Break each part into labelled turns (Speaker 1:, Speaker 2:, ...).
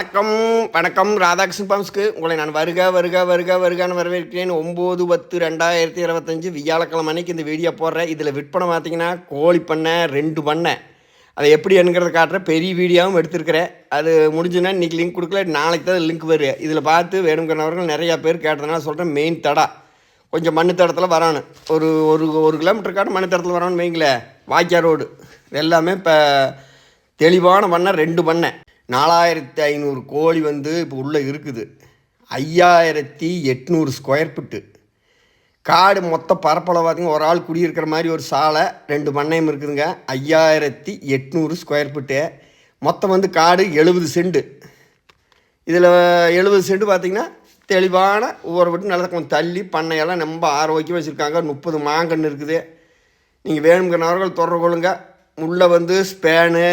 Speaker 1: வணக்கம் வணக்கம். ராதாகிருஷ்ணன் பம்ஸ்க்கு உங்களை நான் வருக வருக வருக வருகான்னு வரவேற்கிறேன். ஒம்பது பத்து ரெண்டாயிரத்தி இருபத்தஞ்சி வியாழக்கிழமை அன்னைக்கு இந்த வீடியோ போடுறேன். இதில் விற்பனை பார்த்தீங்கன்னா கோழி பண்ணை ரெண்டு பண்ணை. அதை எப்படி என்கிறத காட்டுற பெரிய வீடியோவும் எடுத்திருக்கிறேன். அது முடிஞ்சுன்னா இன்றைக்கி லிங்க் கொடுக்கல. நாளைக்கு தான் லிங்க் வரும் இதில் பார்த்து வேணுங்கிறவர்கள் நிறையா பேர் கேட்டதுனால சொல்கிறேன் மெயின் தடா. கொஞ்சம் மண்ணு தடத்தில் வரணும் ஒரு ஒரு ஒரு கிலோமீட்டர் காட்டு மண்ணு தடத்தில் வரணும்னு வைங்களேன். வாய்க்கா ரோடு. எல்லாமே இப்போ தெளிவான பண்ணை ரெண்டு பண்ணை. நாலாயிரத்தி ஐநூறு கோழி வந்து இப்போ உள்ளே இருக்குது. ஐயாயிரத்தி எட்நூறு ஸ்கொயர் ஃபிட்டு காடு மொத்த பரப்பளவு பார்த்திங்க ஒரு ஆள் குடியிருக்கிற மாதிரி ஒரு சாலை ரெண்டு பண்ணையும் இருக்குதுங்க. ஐயாயிரத்தி எட்நூறு ஸ்கொயர் ஃபிட்டு மொத்தம் வந்து காடு எழுபது செண்டு இதில் எழுபது செண்டு பார்த்திங்கன்னா தெளிவான ஊரை விட்டு நல்லா கொஞ்சம் தள்ளி பண்ணையெல்லாம் ரொம்ப ஆரோக்கியமாக வச்சுருக்காங்க. முப்பது மாங்கன்று இருக்குது. நீங்கள் வேணுங்கிறவர்கள் தொடர்பு கொள்ளுங்க. உள்ளே வந்து ஸ்பேனு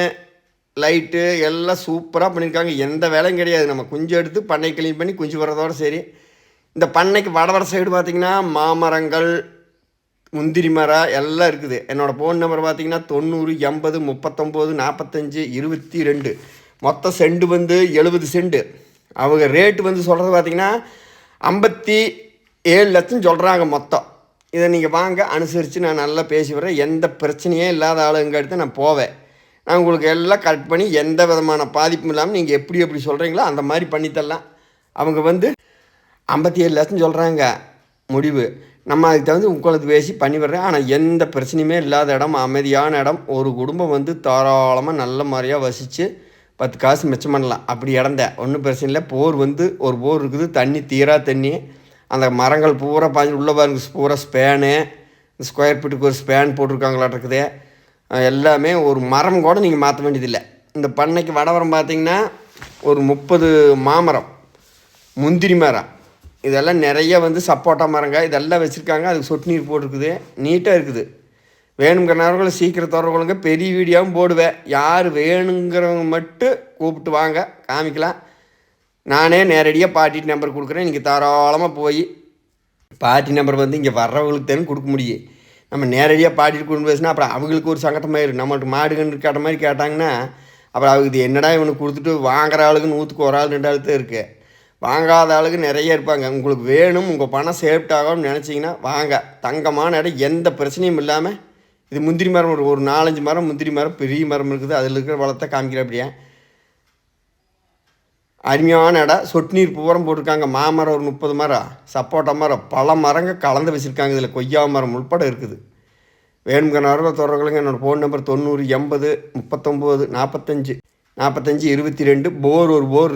Speaker 1: லைட்டு எல்லாம் சூப்பராக பண்ணியிருக்காங்க. எந்த வேலையும் கிடையாது. நம்ம குஞ்சு எடுத்து பண்ணை க்ளீன் பண்ணி குஞ்சு வர்றதோட சரி. இந்த பண்ணைக்கு வடவர சைடு பார்த்திங்கன்னா மாமரங்கள் முந்திரி மரம் எல்லாம் இருக்குது. என்னோடய ஃபோன் நம்பர் பார்த்தீங்கன்னா தொண்ணூறு எண்பது முப்பத்தொம்போது நாற்பத்தஞ்சு இருபத்தி ரெண்டு. மொத்த செண்டு வந்து எழுபது செண்டு. அவங்க ரேட்டு வந்து சொல்கிறது பார்த்தீங்கன்னா ஐம்பத்தி ஏழு லட்சம் சொல்கிறாங்க மொத்தம். இதை நீங்கள் வாங்க அனுசரித்து நான் நல்லா பேசி வரேன் எந்த பிரச்சனையே இல்லாத ஆளுங்க எடுத்து நான் போவேன். நான் உங்களுக்கு எல்லாம் கரெக்ட் பண்ணி எந்த விதமான பாதிப்பும் இல்லாமல் நீங்கள் எப்படி எப்படி சொல்கிறீங்களோ அந்த மாதிரி பண்ணித்தரலாம் அவங்க வந்து ஐம்பத்தி ஏழு லட்சம் சொல்கிறாங்க முடிவு. நம்ம அதுக்கு தகுந்து உங்களுக்கு பேசி பண்ணி விடுறேன். ஆனால் எந்த பிரச்சனையுமே இல்லாத இடம் அமைதியான இடம். ஒரு குடும்பம் வந்து தாராளமாக நல்ல மாதிரியாக வசித்து பத்து காசு மிச்சம் பண்ணலாம். அப்படி இடந்த ஒன்றும் பிரச்சனை இல்லை. போர் வந்து ஒரு போர் இருக்குது. தண்ணி தீரா தண்ணி. அந்த மரங்கள் பூரா பாஞ்சு உள்ளே பாருங்க பூரா ஸ்பேனு ஸ்கொயர் ஃபீட்டுக்கு ஒரு ஸ்பேன் போட்டிருக்காங்களாட்டிருக்குது எல்லாமே ஒரு மரம் கூட நீங்கள் மாற்ற வேண்டியதில்லை. இந்த பண்ணைக்கு வடவரம் பார்த்தீங்கன்னா ஒரு முப்பது மாமரம் முந்திரி மரம். இதெல்லாம் நிறைய வந்து சப்போட்டா மரங்க இதெல்லாம் வச்சுருக்காங்க. அதுக்கு சொட்டு நீர் போட்டிருக்குது. நீட்டாக இருக்குது. வேணுங்கிறவர்கள் சீக்கிரம் தொடர்புகளுங்க பெரிய வீடியோவும் போடுவேன். யார் வேணுங்கிறவங்க மட்டும் கூப்பிட்டு வாங்க. காமிக்கலாம். நானே நேரடியாக பாட்டி நம்பர் கொடுக்குறேன். நீங்கள் தாராளமாக போய் பாட்டி நம்பர் வந்து இங்கே வர்றவங்களுக்கு தானே கொடுக்க முடியும். நம்ம நேரடியாக பாடிட்டு கொண்டு பேசினா அப்புறம் அவங்களுக்கு ஒரு சங்கட்டமாயிரும் நம்மள்ட்ட மாடு கேட்ட மாதிரி கேட்டாங்கன்னா அப்புறம் அவங்க இது என்னடா இவனுக்கு கொடுத்துட்டு வாங்குற ஆளுக்கு நூற்றுக்கு ஒரு ஆள் ரெண்டு ஆள் தான் இருக்குது வாங்காத ஆளுக்கு நிறைய இருப்பாங்க. உங்களுக்கு வேணும் உங்கள் பணம் சேஃப்ட் ஆகும்னு நினச்சிங்கன்னா வாங்க. தங்கமான இடம் எந்த பிரச்சனையும் இல்லாமல் இது முந்திரி மரம் ஒரு ஒரு நாலஞ்சு மரம் முந்திரி மரம் பெரிய மரம் இருக்குது. அதில் இருக்கிற வளத்தை காமிக்கிற அப்படியே. அருமையான இடம் சொட்டு நீர் பூரம் போட்டிருக்காங்க. மாமரம் ஒரு முப்பது மரம். சப்போட்டா மரம். பல மரங்க கலந்து வச்சுருக்காங்க. இதில் கொய்யா மரம் உள்பட இருக்குது. வேணுங்கிறவர்கள் தொடர்புகளுங்க என்னோடய ஃபோன் நம்பர் தொண்ணூறு எண்பது முப்பத்தொம்போது நாற்பத்தஞ்சு நாற்பத்தஞ்சு இருபத்தி ரெண்டு. போர் ஒரு போர்